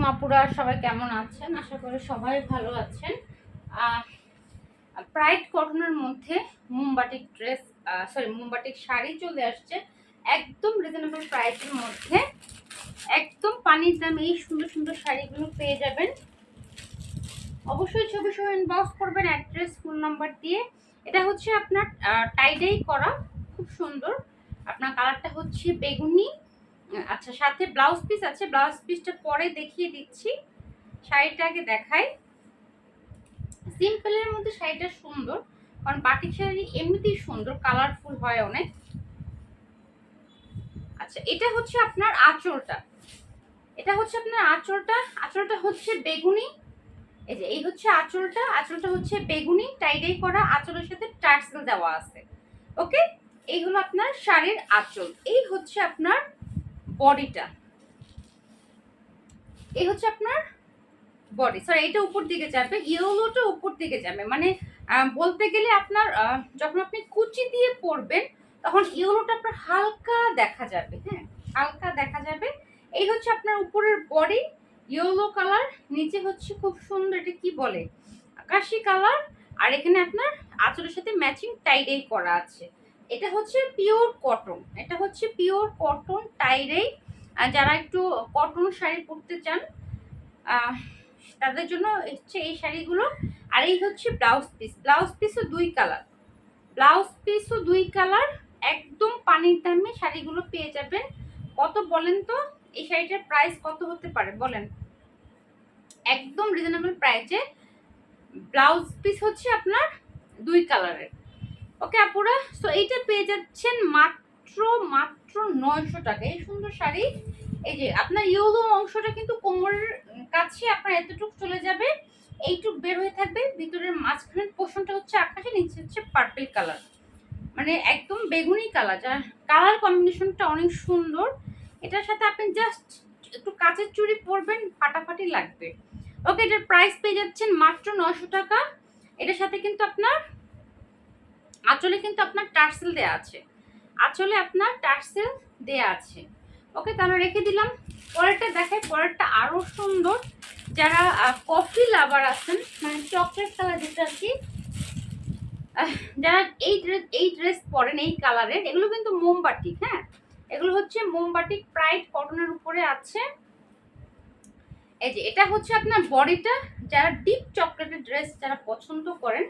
আলাইকুম সবাই কেমন আছেন? আশা করি সবাই ভালো আছেন। প্রাইড কটনের মধ্যে মোমবাটিক ড্রেস সরি মোমবাটিক শাড়ি চলে আসছে। একদম রিজনেবল প্রাইসের মধ্যে। একদম পানির দামে এই সুন্দর সুন্দর শাড়িগুলো পেয়ে যাবেন। অবশ্যই ছবি সহ ইনবক্স করবেন অ্যাড্রেস ফোন নাম্বার দিয়ে। এটা হচ্ছে আপনার টাইডাই করা। খুব সুন্দর। আপনার কালারটা হচ্ছে বেগুনি। আচ্ছা সাথে ব্লাউজ পিস আছে ব্লাউজ পিসটা পরে দেখিয়ে দিচ্ছি। শাড়িটা আগে দেখাই সিম্পলের মধ্যে শাড়িটা সুন্দর, কারণ বাটিক শাড়ি এমনিতেই সুন্দর কালারফুল হয় অনেক। আচ্ছা এটা হচ্ছে আপনার আঁচলটা। এটা হচ্ছে আপনার আঁচলটা আঁচলটা হচ্ছে বেগুনি। এই যে, এই হচ্ছে আঁচলটা আঁচলটা হচ্ছে বেগুনি টাইডাই করা আঁচলের সাথে টার্সেল দেওয়া আছে। ওকে এই হলো আপনার শাড়ির আঁচল। এই হচ্ছে আপনার বডিটা। এই হচ্ছে আপনার বডি সরি এটা উপর দিকে যাবে ইয়েলোটা উপর দিকে যাবে। মানে বলতে গেলে আপনার যখন আপনি কুচি দিয়ে পরবেন, তখন ইয়েলোটা আপনার হালকা দেখা যাবে হ্যাঁ? হালকা দেখা যাবে। এই হচ্ছে আপনার উপরের বডি ইয়েলো কালার নিচে হচ্ছে খুব সুন্দর এটা কি বলে? আকাশি কালার আর এখানে আপনার আঁচলের সাথে ম্যাচিং টাইডেই করা আছে। এটা হচ্ছে পিওর কটন এটা হচ্ছে পিওর কটন টাইডেই যারা একটু কটন শাড়ি পরতে চান তাদের জন্য হচ্ছে এই শাড়িগুলো। আর এই হচ্ছে ব্লাউজ পিস ব্লাউজ পিসও দুই কালার ব্লাউজ পিসও দুই কালার একদম পানির দামে শাড়িগুলো পেয়ে যাবেন। কত বলেন তো? এই শাড়িটার প্রাইস কত হতে পারে? বলেন। একদম রিজনেবল প্রাইসে ব্লাউজ পিস হচ্ছে আপনার দুই কালারের ওকে আপুরা সো এইটা পেয়ে যাচ্ছেন মাত্র মাত্র নয়শো টাকা। এই সুন্দর শাড়ি, এই যে আপনার ইউলো অংশটা কিন্তু কোমরের কাছে আপনার এতটুকু চলে যাবে, এইটুক বের হয়ে থাকবে। ভিতরের মাঝখানের পোষণটা হচ্ছে আকাশে নিচে হচ্ছে পার্পেল কালার মানে একদম বেগুনি কালার যার কালার কম্বিনেশনটা অনেক সুন্দর। এটার সাথে আপনি জাস্ট একটু কাঁচের চুড়ি পরবেন, ফাটাফাটি লাগবে। ওকে, এটার প্রাইস পেয়ে যাচ্ছেন মাত্র নশো টাকা। এটার সাথে কিন্তু আপনার আঁচলে কিন্তু আপনার টার্সেল দেয়া আছে। আঁচলে আপনার টার্সেল দেয়া আছে। ওকে তাহলে রেখে দিলাম। পরেরটা দেখাই, পরেরটা আরও সুন্দর। যারা কফি লাভার আছেন মানে চকলেট কালার যেটা আর কি যারা এই ড্রেস এই ড্রেস পরেন, এই কালারের এগুলো কিন্তু মোমবাটিক হ্যাঁ? এগুলো হচ্ছে মোমবাটিক প্রাইড কটনের উপরে আছে। এই যে, এটা হচ্ছে আপনার বডিটা। যারা ডিপ চকলেটের ড্রেস যারা পছন্দ করেন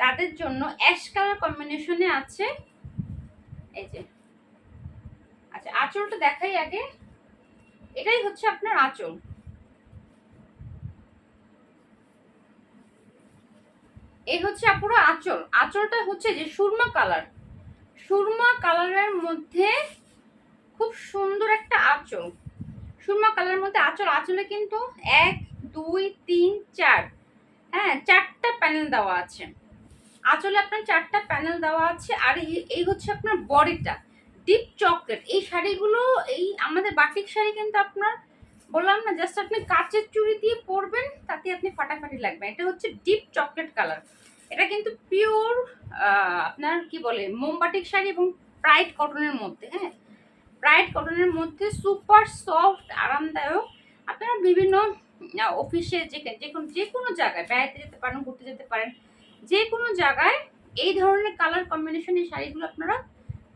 তাদের জন্য অ্যাশ কালার কম্বিনেশনে আছে, এই যে। আচ্ছা আঁচলটা দেখাই আগে। এটাই হচ্ছে আপনার আঁচল। এই হচ্ছে আপুরো আঁচল। আঁচলটা হচ্ছে যে সুরমা কালার সুরমা কালারের মধ্যে খুব সুন্দর একটা আঁচল। সুরমা কালারের মধ্যে আঁচল আঁচলে কিন্তু এক, দুই, তিন, চার হ্যাঁ চারটা প্যানেল দেওয়া আছে। আঁচলে আপনার চারটা প্যানেল দেওয়া আছে, আর এই হচ্ছে আপনার বডিটা ডিপ চকলেট এই শাড়িগুলো, এই আমাদের বাটিক শাড়ি কিন্তু আপনার বললাম না জাস্ট আপনি কাচের চুড়ি দিয়ে পরবেন, তাতে আপনি ফাটাফাটি লাগবেন এটা হচ্ছে ডিপ চকলেট কালার এটা কিন্তু পিওর আপনার কি বলে মোমবাটিক শাড়ি এবং প্রাইড কটনের মধ্যে হ্যাঁ? প্রাইড কটনের মধ্যে সুপার সফট আরামদায়ক। আপনারা বিভিন্ন অফিসে যেখানে যে কোনো যে কোনো জায়গায় বেড়াতে যেতে পারেন, ঘুরতে যেতে পারেন যে কোনো জায়গায় এই ধরনের কালার কম্বিনেশনের শাড়িগুলো আপনারা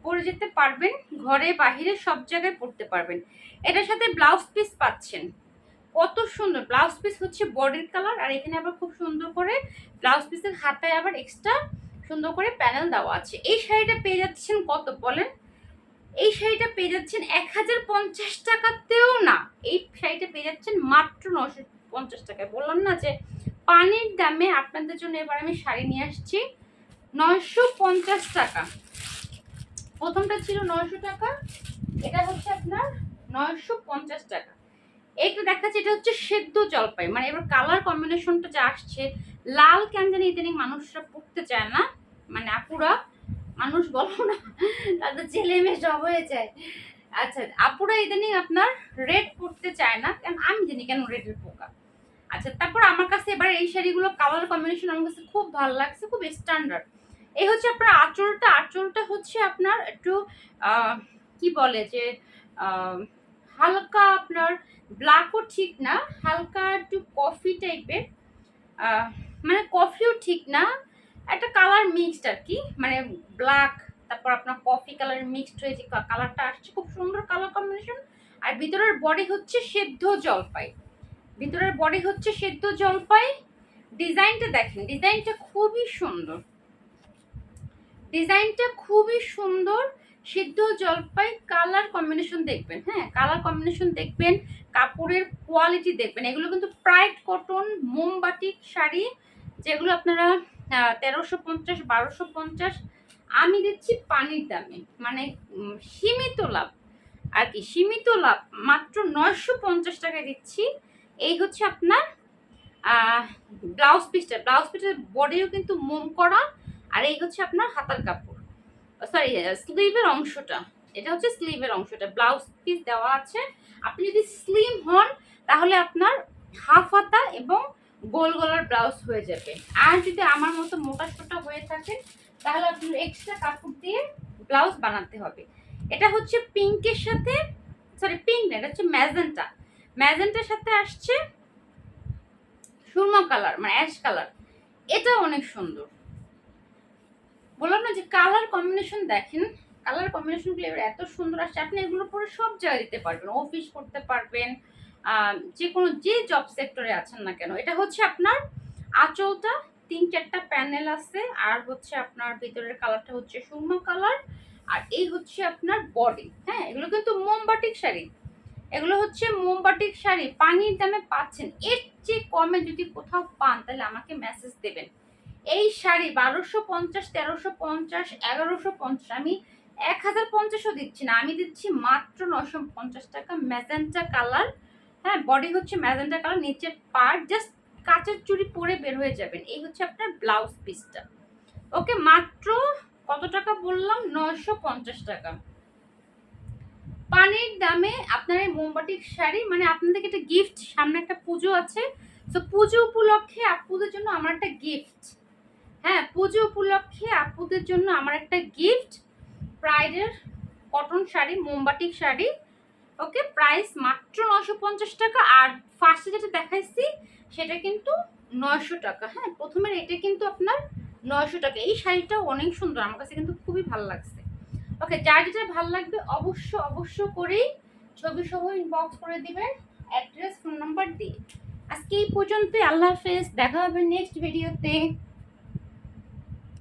পরে যেতে পারবেন, ঘরে, বাহিরে সব জায়গায় পরতে পারবেন। এটার সাথে ব্লাউজ পিস পাচ্ছেন। কত সুন্দর। ব্লাউজ পিস হচ্ছে বডির কালার আর এখানে আবার খুব সুন্দর করে ব্লাউজ পিসের হাতায় আবার এক্সট্রা সুন্দর করে প্যানেল দেওয়া আছে। এই শাড়িটা পেয়ে যাচ্ছেন কত বলেন? এই শাড়িটা পেয়ে যাচ্ছেন এক হাজার পঞ্চাশ টাকাতেও না। এই শাড়িটা পেয়ে যাচ্ছেন মাত্র নশো পঞ্চাশ টাকায়। বললাম না যে পানির দামে আপনাদের জন্য এবার আমি শাড়ি নিয়ে আসছি। নয়শো পঞ্চাশ টাকা। প্রথমটা ছিল নয়শো টাকা, এটা হচ্ছে আপনার নয়শো পঞ্চাশ টাকা। এইটা দেখাচ্ছে, এটা হচ্ছে সেদ্ধ জলপাই। মানে এবার কালার কম্বিনেশনটা যা আসছে, লাল কেন জানি ইদানিং মানুষরা পড়তে চায় না। মানে আপুরা, মানুষ বলো না, তাদের ছেলে মেয়ে সব হয়ে যায়। আচ্ছা আপুরা ইদানিং আপনার রেড পড়তে চায় না। কেন, আমি জানি কেন রেডের পোকা। আচ্ছা তারপর আমার কাছে এবার এই শাড়িগুলো কালার কম্বিনেশন আমার কাছে খুব ভালো লাগছে, খুব স্ট্যান্ডার্ড এই হচ্ছে আপনার আঁচলটা আঁচলটা হচ্ছে আপনার একটু কি বলে যে হালকা আপনার ব্ল্যাকও ঠিক না, হালকা একটু কফি টাইপের মানে কফিও ঠিক না, একটা কালার মিক্সড আর কি মানে ব্ল্যাক তারপর আপনার কফি কালার মিক্সড হয়ে যে কালারটা আসছে, খুব সুন্দর কালার কম্বিনেশন আর ভিতরের বডি হচ্ছে সেদ্ধ জলপাই। ভিতরের বডি হচ্ছে সেদ্ধ জলপাই। ডিজাইনটা দেখেন ডিজাইনটা খুবই সুন্দর। ডিজাইনটা খুবই সুন্দর, সিদ্ধ জলপাই কালার কম্বিনেশন দেখবেন হ্যাঁ? কালার কম্বিনেশন দেখবেন, কাপড়ের কোয়ালিটি দেখবেন। এগুলো কিন্তু প্রাইড কটন মোমবাটিক শাড়ি, যেগুলো আপনারা তেরোশো পঞ্চাশ, বারোশো পঞ্চাশ, আমি দিচ্ছি পানির দামে মানে সীমিত লাভ। আর কি, সীমিত লাভ, মাত্র নয়শো পঞ্চাশ টাকায় দিচ্ছি। এই হচ্ছে আপনার ব্লাউজ পিসটা ব্লাউজ পিসের বডিও কিন্তু মোম করা, আর এই হচ্ছে আপনার হাতার কাপড়। সরি স্লিভের অংশটা। এটা হচ্ছে স্লিভের অংশটা। ব্লাউজ পিস দেওয়া আছে। আপনি যদি স্লিম হন, তাহলে আপনার হাফ হাতা এবং গোল গলার ব্লাউজ হয়ে যাবে। আর যদি আমার মতো মোটা সোটা হয়ে থাকে, তাহলে আপনার এক্সট্রা কাপড় দিয়ে ব্লাউজ বানাতে হবে। এটা হচ্ছে পিঙ্কের সাথে সরি পিঙ্ক না, এটা হচ্ছে ম্যাজেন্টা ম্যাজেন্টার সাথে আসছে সুরমা কালার মানে অ্যাশ কালার। এটা অনেক সুন্দর। বললাম না যে কালার কম্বিনেশন দেখেন, কালার কম্বিনেশনগুলো এবার এত সুন্দর আসছে, আপনি এগুলো পরে সব জায়গায় দিতে পারবেন, অফিস করতে পারবেন যে কোনো যে জব সেক্টরে আছেন না কেন। এটা হচ্ছে আপনার আঁচলটা, তিন চারটা প্যানেল আছে, আর হচ্ছে আপনার ভিতরের কালারটা হচ্ছে সুরমা কালার, আর এই হচ্ছে আপনার বডি হ্যাঁ এগুলো কিন্তু মোমবাটিক শাড়ি। এগুলো হচ্ছে মোমবাটিক শাড়ি, পানির দামে পাচ্ছেন। এর চেয়ে কমে যদি কোথাও পান, তাহলে আমাকে মেসেজ দেবেন। এই শাড়ি বারোশো পঞ্চাশ, তেরোশো পঞ্চাশ, এগারোশো পঞ্চাশ, আমি এক হাজার পঞ্চাশও দিচ্ছি না। আমি দিচ্ছি মাত্র নশো পঞ্চাশ টাকা ম্যাজেন্টা কালার। হ্যাঁ বডি হচ্ছে ম্যাজেন্টা কালার, নিচের পার্ট জাস্ট কাঁচের চুড়ি পরে বের হয়ে যাবেন। এই হচ্ছে আপনার ব্লাউজ পিসটা ওকে মাত্র কত টাকা বললাম? নশো পঞ্চাশ টাকা। পানির দামে আপনার এই মোমবাটিক শাড়ি মানে আপনাদেরকে একটা গিফট সামনে একটা পুজো আছে। তো পুজো উপলক্ষে আপুদের জন্য আমার একটা গিফট হ্যাঁ পুজো উপলক্ষে আপুদের জন্য আমার একটা গিফট প্রাইডের কটন শাড়ি মোমবাটিক শাড়ি। ওকে প্রাইস মাত্র নশো পঞ্চাশ টাকা আর ফার্স্টে যেটা দেখাইছি, সেটা কিন্তু নয়শো টাকা। হ্যাঁ প্রথমের এটা কিন্তু আপনার নয়শো টাকা। এই শাড়িটা অনেক সুন্দর। আমার কাছে কিন্তু খুবই ভালো লাগছে। ওকে যার যেটা ভালো লাগবে অবশ্য অবশ্য করেই ছবি সহ ইনবক্স করে দিবেন অ্যাড্রেস ফোন নাম্বার দিয়ে। আজকে এই পর্যন্তই, আল্লাহ হাফেজ, দেখা হবে নেক্সট ভিডিওতে